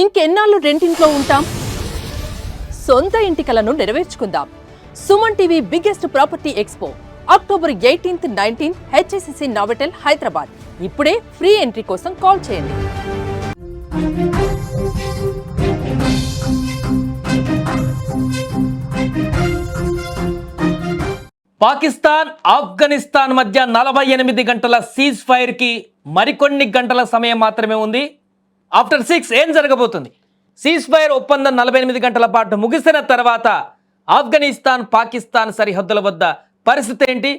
ఇంకెన్నాళ్ళు రెంటింట్లో ఉంటాం? సొంత ఇంటి కలను నెరవేర్చుకుందాం. Suman TV biggest property expo October eighteenth nineteenth HICC Novotel Hyderabad. ఇప్పుడే ఫ్రీ ఎంట్రీ కోసం కాల్ చేయండి. పాకిస్తాన్ ఆఫ్ఘనిస్తాన్ మధ్య నలభై ఎనిమిది గంటల సీజ్ ఫైర్కి మరికొన్ని గంటల సమయం మాత్రమే ఉంది. ఆఫ్టర్ సిక్స్ ఏం జరగబోతుంది? సీజ్ ఫైర్ ఒప్పందం నలభై ఎనిమిది గంటల పాటు ముగిసిన తర్వాత ఆఫ్ఘనిస్తాన్ పాకిస్తాన్ సరిహద్దుల వద్ద పరిస్థితి ఏంటి?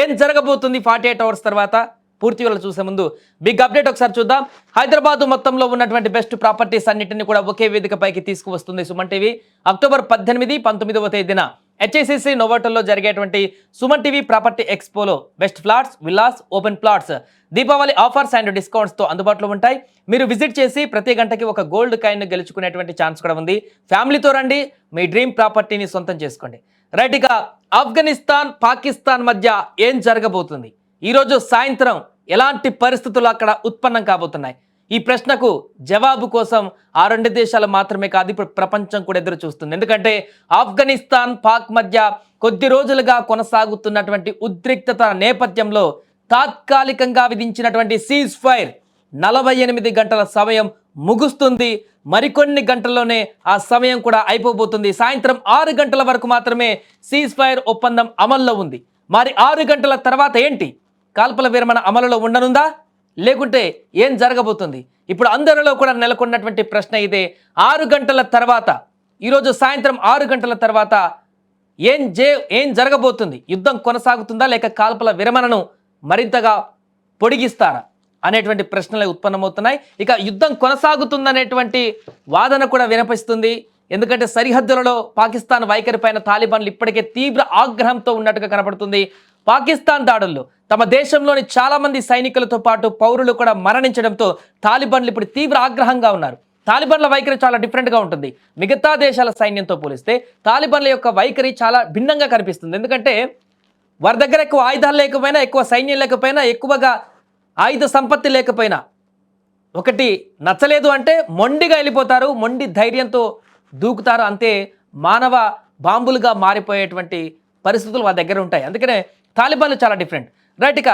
ఏం జరగబోతుంది ఫార్టీ ఎయిట్ అవర్స్ తర్వాత? పూర్తి వివరాలు చూసే ముందు బిగ్ అప్డేట్ ఒకసారి చూద్దాం. హైదరాబాద్ మొత్తంలో ఉన్నటువంటి బెస్ట్ ప్రాపర్టీస్ అన్నింటినీ కూడా ఒకే వేదికపైకి తీసుకువస్తుంది సుమన్ టీవీ. అక్టోబర్ పద్దెనిమిది పంతొమ్మిదవ తేదీన హెచ్ఐసిసి నోవాటోల్లో జరిగేటువంటి Suman TV property ఎక్స్పోలో best flats villas open plots Deepavali offers and డిస్కౌంట్స్తో అందుబాటులో ఉంటాయి. మీరు విజిట్ చేసి ప్రతి గంటకి ఒక గోల్డ్ కాయిన్ గెలుచుకునేటువంటి ఛాన్స్ కూడా ఉంది. ఫ్యామిలీతో రండి మీ డ్రీమ్ ప్రాపర్టీని సొంతం చేసుకోండి. రైట్ ఇక ఆఫ్ఘనిస్తాన్ పాకిస్తాన్ మధ్య ఏం జరగబోతుంది? ఈరోజు సాయంత్రం ఎలాంటి పరిస్థితులు అక్కడ ఉత్పన్నం కాబోతున్నాయి? ఈ ప్రశ్నకు జవాబు కోసం ఆ రెండు దేశాలు మాత్రమే కాదు ఇప్పుడు ప్రపంచం కూడా ఎదురు చూస్తుంది. ఎందుకంటే ఆఫ్ఘనిస్తాన్ పాక్ మధ్య కొద్ది రోజులుగా కొనసాగుతున్నటువంటి ఉద్రిక్తత నేపథ్యంలో తాత్కాలికంగా విధించినటువంటి సీజ్ ఫైర్ నలభై ఎనిమిది గంటల సమయం ముగుస్తుంది. మరికొన్ని గంటల్లోనే ఆ సమయం కూడా అయిపోబోతుంది. సాయంత్రం ఆరు గంటల వరకు మాత్రమే సీజ్ ఫైర్ ఒప్పందం అమల్లో ఉంది. మరి ఆరు గంటల తర్వాత ఏంటి? కాల్పల విరమణ అమలులో ఉండనుందా? లేకుంటే ఏం జరగబోతుంది? ఇప్పుడు అందరిలో కూడా నెలకొన్నటువంటి ప్రశ్న ఇదే. ఆరు గంటల తర్వాత ఈరోజు సాయంత్రం ఆరు గంటల తర్వాత ఏం జే ఏం జరగబోతుంది? యుద్ధం కొనసాగుతుందా లేక కాల్పల విరమణను మరింతగా పొడిగిస్తారా అనేటువంటి ప్రశ్నలు ఉత్పన్నమవుతున్నాయి. ఇక యుద్ధం కొనసాగుతుందనేటువంటి వాదన కూడా వినిపిస్తుంది. ఎందుకంటే సరిహద్దులలో పాకిస్తాన్ వైఖరి పైన తాలిబాన్లు ఇప్పటికే తీవ్ర ఆగ్రహంతో ఉన్నట్టుగా కనపడుతుంది. పాకిస్తాన్ దాడుల్లో తమ దేశంలోని చాలామంది సైనికులతో పాటు పౌరులు కూడా మరణించడంతో తాలిబాన్లు ఇప్పుడు తీవ్ర ఆగ్రహంగా ఉన్నారు. తాలిబాన్ల వైఖరి చాలా డిఫరెంట్గా ఉంటుంది. మిగతా దేశాల సైన్యంతో పోలిస్తే తాలిబాన్ల యొక్క వైఖరి చాలా భిన్నంగా కనిపిస్తుంది. ఎందుకంటే వారి దగ్గర ఎక్కువ ఆయుధాలు లేకపోయినా ఎక్కువ సైన్యం లేకపోయినా ఎక్కువగా ఆయుధ సంపత్తి లేకపోయినా ఒకటి నచ్చలేదు అంటే మొండిగా వెళ్ళిపోతారు మొండి ధైర్యంతో దూకుతారు. అంతే మానవ బాంబులుగా మారిపోయేటువంటి పరిస్థితులు వారి దగ్గర ఉంటాయి. అందుకనే తాలిబాన్లు చాలా డిఫరెంట్ రైట్ ఇక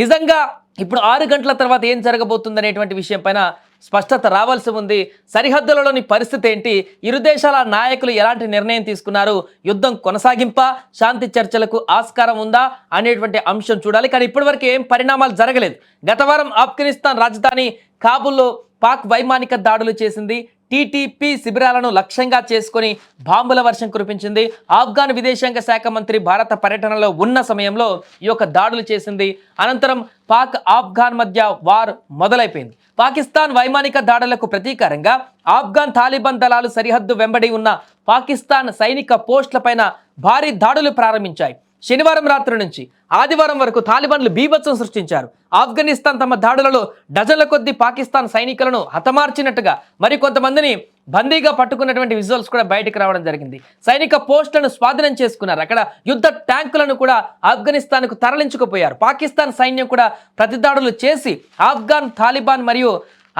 నిజంగా ఇప్పుడు ఆరు గంటల తర్వాత ఏం జరగబోతుంది అనేటువంటి విషయం పైన స్పష్టత రావాల్సి ఉంది. సరిహద్దులలోని పరిస్థితి ఏంటి? ఇరు దేశాల నాయకులు ఎలాంటి నిర్ణయం తీసుకున్నారు? యుద్ధం కొనసాగింప? శాంతి చర్చలకు ఆస్కారం ఉందా? అనేటువంటి అంశం చూడాలి. కానీ ఇప్పటివరకు ఏం పరిణామాలు జరగలేదు. గత వారం ఆఫ్ఘనిస్తాన్ రాజధాని కాబుల్లో పాక్ వైమానిక దాడులు చేసింది. టీటీపీ శిబిరాలను లక్ష్యంగా చేసుకొని బాంబుల వర్షం కురిపించింది. ఆఫ్ఘాన్ విదేశాంగ శాఖ మంత్రి భారత పర్యటనలో ఉన్న సమయంలో ఈ యొక్క దాడులు చేసింది. అనంతరం పాక్ ఆఫ్ఘాన్ మధ్య వార్ మొదలైపోయింది. పాకిస్తాన్ వైమానిక దాడులకు ప్రతీకారంగా ఆఫ్ఘాన్ తాలిబాన్ దళాలు సరిహద్దు వెంబడి ఉన్న పాకిస్తాన్ సైనిక పోస్టులపైన భారీ దాడులు ప్రారంభించాయి. శనివారం రాత్రి నుంచి ఆదివారం వరకు తాలిబాన్లు బీభత్సం సృష్టించారు. ఆఫ్ఘనిస్తాన్ తమ దాడులలో డజన్ల కొద్ది పాకిస్తాన్ సైనికులను హతమార్చినట్టుగా మరి కొంతమందిని బందీగా పట్టుకున్నటువంటి విజువల్స్ కూడా బయటకు రావడం జరిగింది. సైనిక పోస్టులను స్వాధీనం చేసుకున్నారు. అక్కడ యుద్ధ ట్యాంకులను కూడా ఆఫ్ఘనిస్తాన్కు తరలించుకుపోయారు. పాకిస్తాన్ సైన్యం కూడా ప్రతిదాడులు చేసి ఆఫ్ఘాన్ తాలిబాన్ మరియు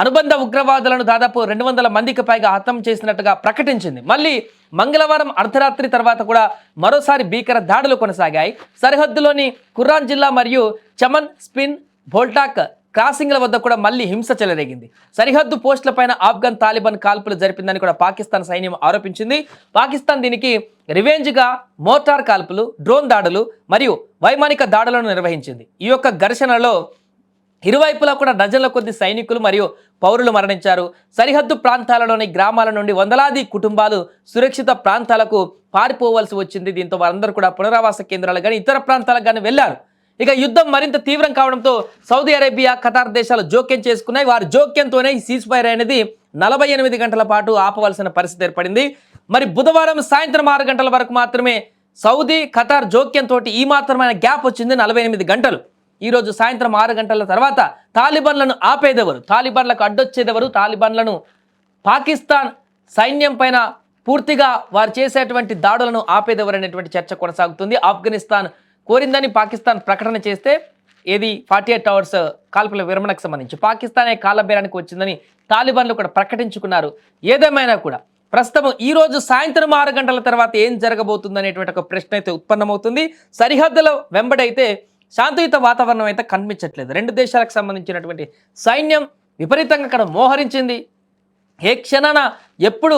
అనుబంధ ఉగ్రవాదులను దాదాపు రెండు వందల మందికి పైగా హతం చేసినట్టుగా ప్రకటించింది. మళ్ళీ మంగళవారం అర్ధరాత్రి తర్వాత కూడా మరోసారి భీకర దాడులు కొనసాగాయి. సరిహద్దులోని కుర్రాన్ జిల్లా మరియు చమన్ స్పిన్ భోల్టాక్ క్రాసింగ్ల వద్ద కూడా మళ్ళీ హింస చెలరేగింది. సరిహద్దు పోస్టులపైన ఆఫ్ఘన్ తాలిబాన్ కాల్పులు జరిపిందని కూడా పాకిస్తాన్ సైన్యం ఆరోపించింది. పాకిస్తాన్ దీనికి రివెంజ్గా మోటార్ కాల్పులు డ్రోన్ దాడులు మరియు వైమానిక దాడులను నిర్వహించింది. ఈ యొక్క ఘర్షణలో ఇరువైపులా కూడా డజన్ల కొద్ది సైనికులు మరియు పౌరులు మరణించారు. సరిహద్దు ప్రాంతాలలోని గ్రామాల నుండి వందలాది కుటుంబాలు సురక్షిత ప్రాంతాలకు పారిపోవలసి వచ్చింది. దీంతో వారందరూ కూడా పునరావాస కేంద్రాలు కానీ ఇతర ప్రాంతాలకు కానీ వెళ్ళారు. ఇక యుద్ధం మరింత తీవ్రం కావడంతో సౌదీ అరేబియా ఖతార్ దేశాలు జోక్యం చేసుకున్నాయి. వారి జోక్యంతోనే ఈ సీజ్ ఫైర్ అనేది నలభై ఎనిమిది గంటల పాటు ఆపవలసిన పరిస్థితి ఏర్పడింది. మరి బుధవారం సాయంత్రం ఆరు గంటల వరకు మాత్రమే సౌదీ ఖతార్ జోక్యంతో ఈ మాత్రమైన గ్యాప్ వచ్చింది నలభై ఎనిమిది గంటలు. ఈరోజు సాయంత్రం ఆరు గంటల తర్వాత తాలిబన్లను ఆపేదెవరు? తాలిబన్లకు అడ్డొచ్చేదెవరు? తాలిబన్లను పాకిస్తాన్ సైన్యం పైన పూర్తిగా వారు చేసేటువంటి దాడులను ఆపేదెవరు అనేటువంటి చర్చ కొనసాగుతుంది. ఆఫ్ఘనిస్తాన్ కోరిందని పాకిస్తాన్ ప్రకటన చేస్తే ఏది? ఫార్టీ ఎయిట్ అవర్స్ కాల్పుల విరమణకు సంబంధించి. పాకిస్తానే కాలబేరానికి వచ్చిందని తాలిబాన్లు కూడా ప్రకటించుకున్నారు. ఏదేమైనా కూడా ప్రస్తుతం ఈరోజు సాయంత్రం ఆరు గంటల తర్వాత ఏం జరగబోతుంది అనేటువంటి ఒక ప్రశ్న అయితే ఉత్పన్నమవుతుంది. సరిహద్దుల వెంబడైతే శాంతియుత వాతావరణం అయితే కనిపించట్లేదు. రెండు దేశాలకు సంబంధించినటువంటి సైన్యం విపరీతంగా అక్కడ మోహరించింది. ఏ క్షణాన ఎప్పుడు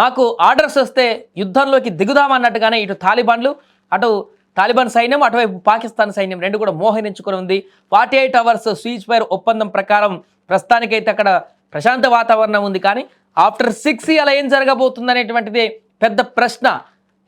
మాకు ఆర్డర్స్ వస్తే యుద్ధంలోకి దిగుదామన్నట్టుగానే ఇటు తాలిబాన్లు అటు తాలిబాన్ సైన్యం అటువైపు పాకిస్తాన్ సైన్యం రెండు కూడా మోహరించుకొని ఉంది. ఫార్టీ ఎయిట్ అవర్స్ స్వీచ్ ఫైర్ ఒప్పందం ప్రకారం ప్రస్తుతానికైతే అక్కడ ప్రశాంత వాతావరణం ఉంది. కానీ ఆఫ్టర్ సిక్స్ అలా ఏం జరగబోతుంది అనేటువంటిది పెద్ద ప్రశ్న.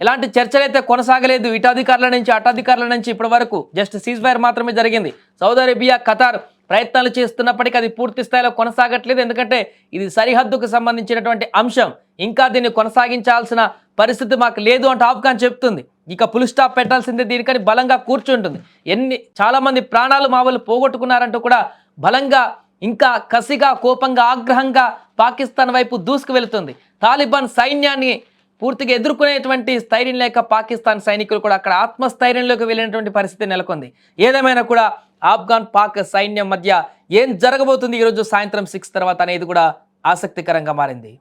ఎలాంటి చర్చలు అయితే కొనసాగలేదు ఇటాధికారుల నుంచి అటాధికారుల నుంచి ఇప్పటి వరకు జస్ట్ సీజ్ ఫైర్ మాత్రమే జరిగింది. సౌదీ అరేబియా ఖతార్ ప్రయత్నాలు చేస్తున్నప్పటికీ అది పూర్తి స్థాయిలో కొనసాగట్లేదు. ఎందుకంటే ఇది సరిహద్దుకు సంబంధించినటువంటి అంశం. ఇంకా దీన్ని కొనసాగించాల్సిన పరిస్థితి మాకు లేదు అంటూ ఆఫ్ఘాన్ చెప్తుంది. ఇక పులి స్టాప్ పెట్టాల్సిందే దీనికని బలంగా కూర్చుంటుంది. ఎన్ని చాలామంది ప్రాణాలు మా వాళ్ళు పోగొట్టుకున్నారంటూ కూడా బలంగా ఇంకా కసిగా కోపంగా ఆగ్రహంగా పాకిస్తాన్ వైపు దూసుకు వెళుతుంది. తాలిబాన్ సైన్యాన్ని పూర్తిగా ఎదుర్కొనేటువంటి స్థైర్యం లేక పాకిస్తాన్ సైనికులు కూడా అక్కడ ఆత్మస్థైర్యంలోకి వెళ్ళినటువంటి పరిస్థితి నెలకొంది. ఏదేమైనా కూడా ఆఫ్ఘాన్ పాక్ సైన్యం మధ్య ఏం జరగబోతుంది ఈరోజు సాయంత్రం సిక్స్ తర్వాత అనేది కూడా ఆసక్తికరంగా మారింది.